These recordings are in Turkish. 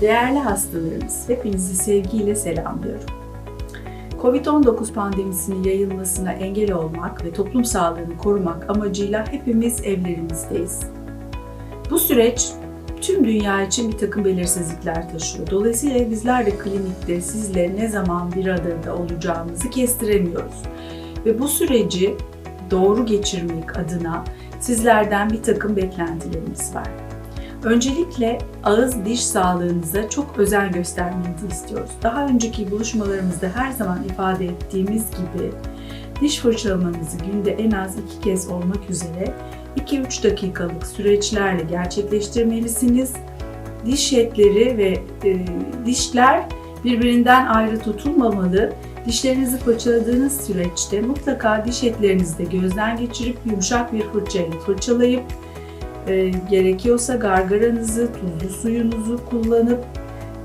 Değerli hastalarımız, hepinizi sevgiyle selamlıyorum. Covid-19 pandemisinin yayılmasına engel olmak ve toplum sağlığını korumak amacıyla hepimiz evlerimizdeyiz. Bu süreç tüm dünya için bir takım belirsizlikler taşıyor. Dolayısıyla bizler de klinikte sizle ne zaman bir arada olacağımızı kestiremiyoruz. Ve bu süreci doğru geçirmek adına sizlerden bir takım beklentilerimiz var. Öncelikle ağız diş sağlığınıza çok özen göstermenizi istiyoruz. Daha önceki buluşmalarımızda her zaman ifade ettiğimiz gibi diş fırçalamanızı günde en az iki kez olmak üzere 2-3 dakikalık süreçlerle gerçekleştirmelisiniz. Diş etleri ve e, dişler birbirinden ayrı tutulmamalı. Dişlerinizi fırçaladığınız süreçte mutlaka diş etlerinizi de gözden geçirip yumuşak bir fırçayla fırçalayıp e, gerekiyorsa gargaranızı, tuzlu suyunuzu kullanıp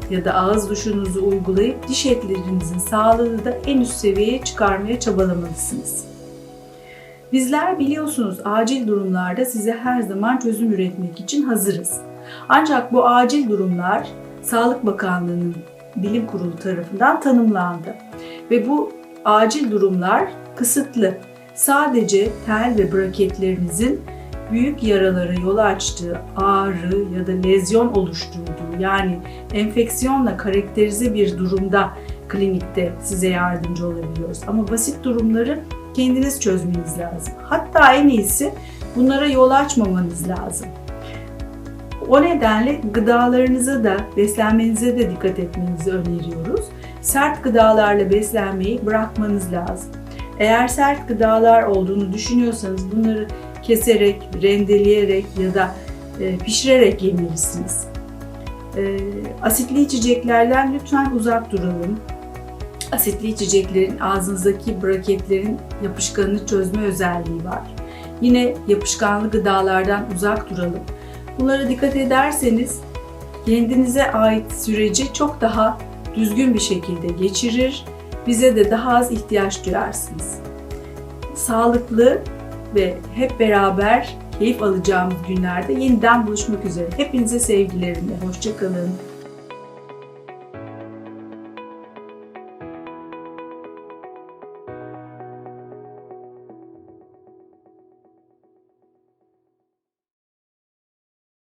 ya da ağız duşunuzu uygulayıp diş etlerinizin sağlığını da en üst seviyeye çıkarmaya çabalamalısınız. Bizler biliyorsunuz acil durumlarda size her zaman çözüm üretmek için hazırız. Ancak bu acil durumlar Sağlık Bakanlığı'nın bilim kurulu tarafından tanımlandı. Ve bu acil durumlar kısıtlı. Sadece tel ve braketlerinizin büyük yaralara yol açtığı ağrı ya da lezyon oluşturduğu yani enfeksiyonla karakterize bir durumda klinikte size yardımcı olabiliyoruz. Ama basit durumları kendiniz çözmeniz lazım. Hatta en iyisi bunlara yol açmamanız lazım. O nedenle gıdalarınıza da, beslenmenize de dikkat etmenizi öneriyoruz. Sert gıdalarla beslenmeyi bırakmanız lazım. Eğer sert gıdalar olduğunu düşünüyorsanız bunları keserek, rendeleyerek ya da e, pişirerek yemelisiniz. E, asitli içeceklerden lütfen uzak duralım. Asitli içeceklerin ağzınızdaki braketlerin yapışkanını çözme özelliği var. Yine yapışkanlı gıdalardan uzak duralım. Bunlara dikkat ederseniz kendinize ait süreci çok daha düzgün bir şekilde geçirir, bize de daha az ihtiyaç duyarsınız. Sağlıklı ve hep beraber keyif alacağımız günlerde yeniden buluşmak üzere. Hepinize sevgilerimle. Hoşçakalın.